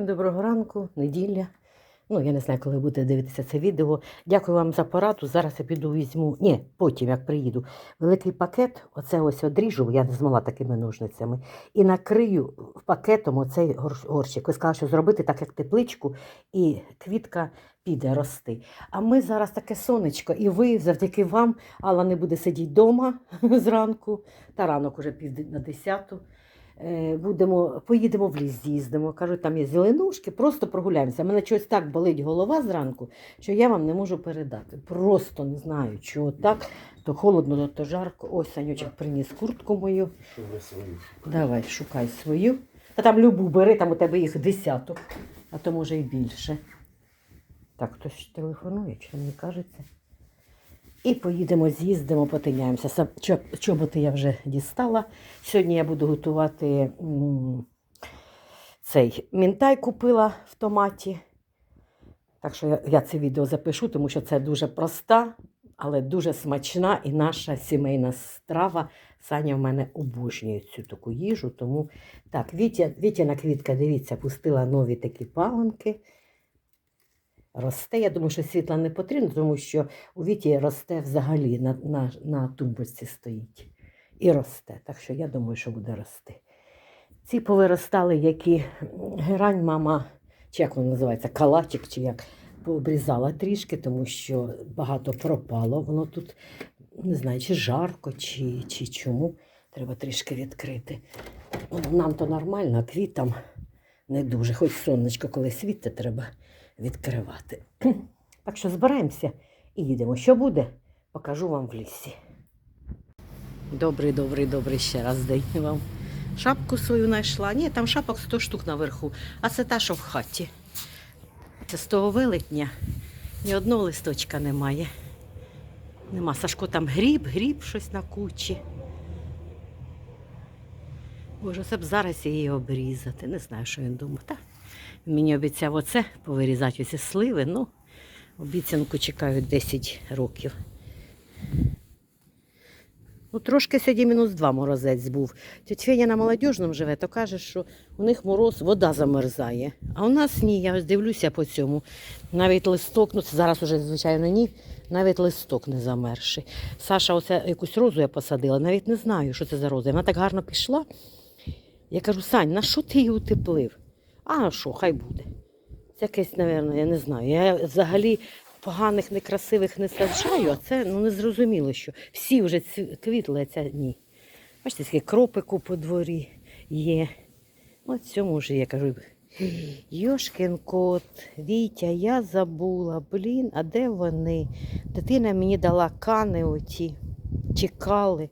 Всім доброго ранку, неділя. Ну, я не знаю, коли будете дивитися це відео. Дякую вам за пораду. Зараз я піду візьму. Ні, потім, як приїду. Великий пакет, оце ось одріжу, я не змогла такими ножницями, і накрию пакетом оцей горщик. Ви сказали, що зробити так, як тепличку, і квітка піде рости. А ми зараз таке сонечко, і ви завдяки вам, Алла не буде сидіти вдома зранку, та ранок уже пів на десяту. Е, Будемо, поїдемо в ліс, з'їздимо. Кажуть, там є зеленушки, просто прогуляємося. У мене щось так болить голова зранку, що я вам не можу передати. Просто не знаю, чого так. То холодно, то, жарко. Ось Санючок приніс куртку мою. Давай, шукай свою. А там любу бери, там у тебе їх десяток, а то може і більше. Так, хтось телефонує, чи мені кажеться. І поїдемо, з'їздимо, потиняємося. Чоботи я вже дістала. Сьогодні я буду готувати цей мінтай купила в томаті. Так що я, це відео запишу, тому що це дуже проста, але дуже смачна і наша сімейна страва. Саня в мене обожнює цю таку їжу. Тому так, Вітя, Вітяна квітка, дивіться, пустила нові такі паланки. Росте. Я думаю, що світла не потрібно, тому що у Віті росте взагалі на, на, на тумбочці стоїть. І росте. Так що я думаю, що буде рости. Ці повиростали, які герань мама, чи як воно називається, калачик, чи як пообрізала трішки, тому що багато пропало. Воно тут не знаю, чи жарко, чи, чи чому. Треба трішки відкрити. Нам то нормально, а квітам не дуже. Хоч сонечко, коли світить, треба відкривати. Так що збираємося і їдемо. Що буде, покажу вам в лісі. Добрий, добрий, добрий ще раз день вам. Шапку свою знайшла. Ні, там шапок 100 штук наверху, а це та, що в хаті. Це з того велетня ні одного листочка немає. Нема. Сашко там гріб, гріб щось на кучі. Боже, це б зараз її обрізати. Не знаю, що він думав. Та, мені обіцяв оце повирізати оці сливи. Ну, обіцянку чекають 10 років. Ну, трошки сьогодні мінус два морозець був. Тетя на молодіжному живе, то каже, що у них мороз, вода замерзає. А у нас ні, я ось дивлюся по цьому. Навіть листок, ну це зараз уже, звичайно, ні, навіть листок не замерзший. Саша, оце якусь розу я посадила, навіть не знаю, що це за роза. Вона так гарно пішла. Я кажу, Сань, на що ти її утеплив? А що, хай буде. Це якесь, мабуть, я не знаю. Я взагалі поганих, некрасивих не саджаю, а це ну, не зрозуміло, що всі вже квітли, а ця ні. Бачите, скільки кропику по дворі є. От цьому ж я кажу. Йошкін кот, Вітя, я забула, блін, а де вони? Дитина мені дала кани оті, чекали,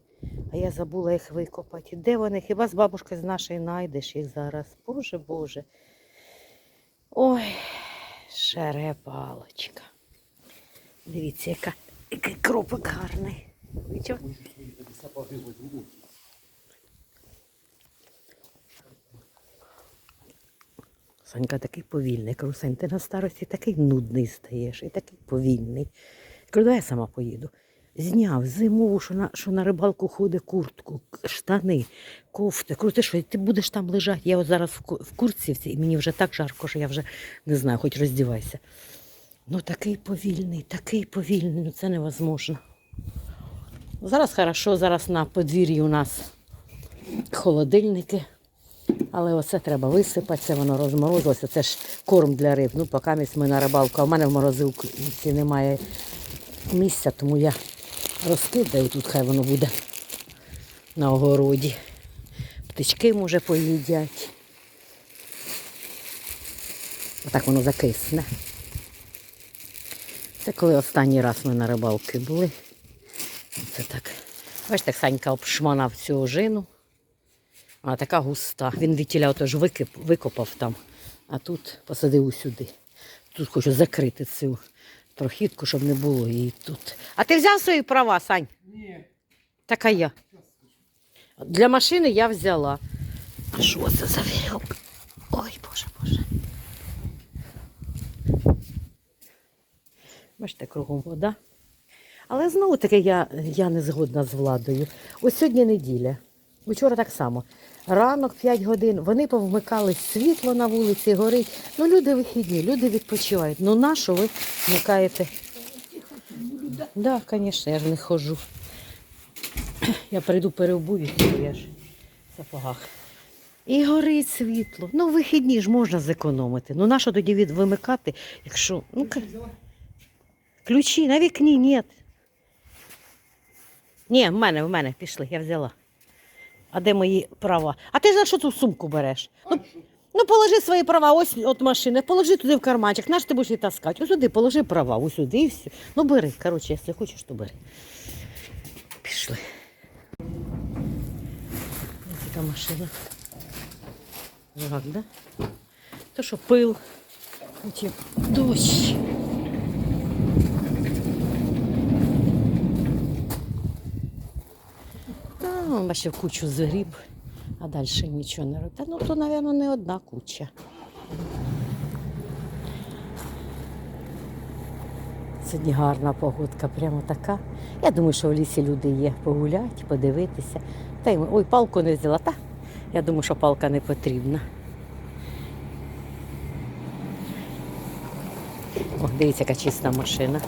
а я забула їх викопати. Де вони? Хіба з бабушкою з нашої знайдеш їх зараз? Боже, Боже. Ой, шерепалочка. Дивіться, яка, який кропик гарний. Ви чого? Санька такий повільний. Кажу, Сань, ти на старості такий нудний стаєш і такий повільний. Я кажу, давай я сама поїду. Зняв зимову, що на, що на рибалку ходить куртку, штани, кофти. Кажу, ти що, ти будеш там лежати? Я от зараз в, ку- в куртці і мені вже так жарко, що я вже не знаю, хоч роздівайся. Ну такий повільний, такий повільний, ну це невозможно. Зараз хорошо, зараз на подвір'ї у нас холодильники. Але оце треба висипати, це воно розморозилося. Це ж корм для риб. Ну, поки ми на рибалку, а в мене в морозилці немає місця, тому я розкидаю тут, хай воно буде на огороді. Птички, може, поїдять. Отак воно закисне. Це коли останній раз ми на рибалки були. Це так. Бачите, Санька обшманав цю ожину. Вона така густа. Він відтіля отож викип, викопав там, а тут посадив усюди. Тут хочу закрити цю прохідку, щоб не було її тут. А ти взяв свої права, Сань? Ні. Така я. Для машини я взяла. А що це за вірьовка? Ой, боже, боже. Бачите, кругом вода. Але знову таки я, я не згодна з владою. Ось сьогодні неділя. Вчора так само. ранок 5 годин, вони повмикали світло на вулиці, горить. Ну, люди вихідні, люди відпочивають. Ну на що ви вмикаєте? Так, звісно, я ж не ходжу. Я прийду переобуюся, я ж в сапогах. І горить світло. Ну, вихідні ж можна зекономити. Ну, на що тоді від вимикати, якщо. Ну, ка- ключі на вікні ні. Ні, в мене, в мене пішли, я взяла. А де мої права? А ти ж на що ту сумку береш? Ну, ну положи свої права, ось от машини, положи туди в карманчик, наш ти будеш її таскати. Ось сюди, положи права, ось сюди і все. Ну бери, коротше, якщо хочеш, то бери. Пішли. Ось яка машина. Жак, да? То що пил, потім дощ. Он бачив кучу згріб, а далі нічого не робить. Ну то, мабуть, не одна куча. Сьогодні гарна погодка, прямо така. Я думаю, що в лісі люди є погуляти, подивитися. Та й ой, палку не взяла. Та я думаю, що палка не потрібна. О, дивіться, яка чиста машина.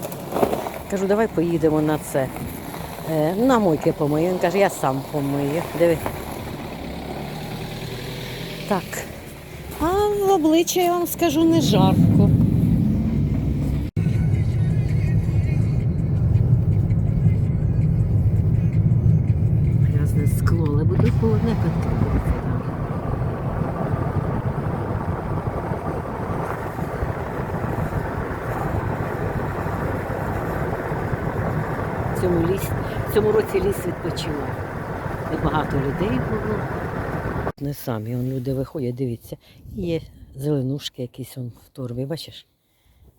Кажу, давай поїдемо на це. Е, на мойки помию. Він каже, я сам помию. Диви. Так. А в обличчя я вам скажу не жарко. Грязне скло, але буде холодне. В цьому, ліс, в цьому році ліс відпочивав. Небагато людей було. Не самі, он люди виходять, дивіться. Є зеленушки якісь он в торбі, бачиш?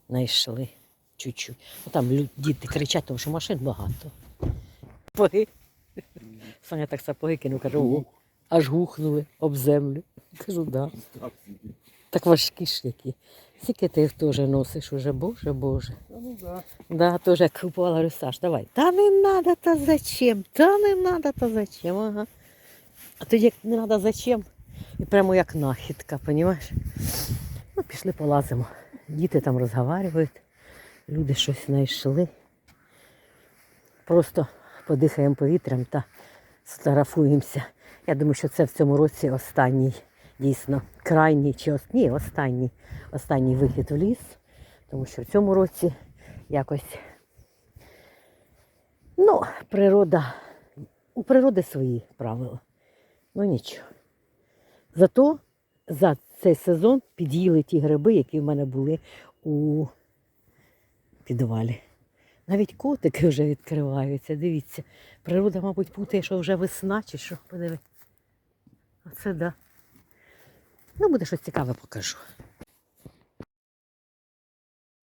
Найшли чуть-чуть. Ну, Там діти кричать, тому що машин багато. Сапоги. Соня так сапоги кинув, каже, аж гухнули об землю. Кажу, да. Так важкі ж які. Скільки ти їх теж носиш уже, боже, боже. Ну да. Да, тоже як купувала, говорю, Саш, давай. Та не надо, та зачем? Та не надо, та зачем? Ага. А тоді як не надо зачем? І прямо як нахідка, розумієш? Ну, пішли полазимо. Діти там розговорюють, люди щось знайшли. Просто подихаємо повітрям та сфотографуємося. Я думаю, що це в цьому році останній, дійсно, крайній чи ні, останній, останній вихід в ліс. Тому що в цьому році якось. Ну, природа. У природи свої правила. Ну нічого. Зато за цей сезон під'їли ті гриби, які в мене були у підвалі. Навіть котики вже відкриваються. Дивіться. Природа, мабуть, путає, що вже весна чи що. Подиви. Оце да. Ну, буде щось цікаве покажу.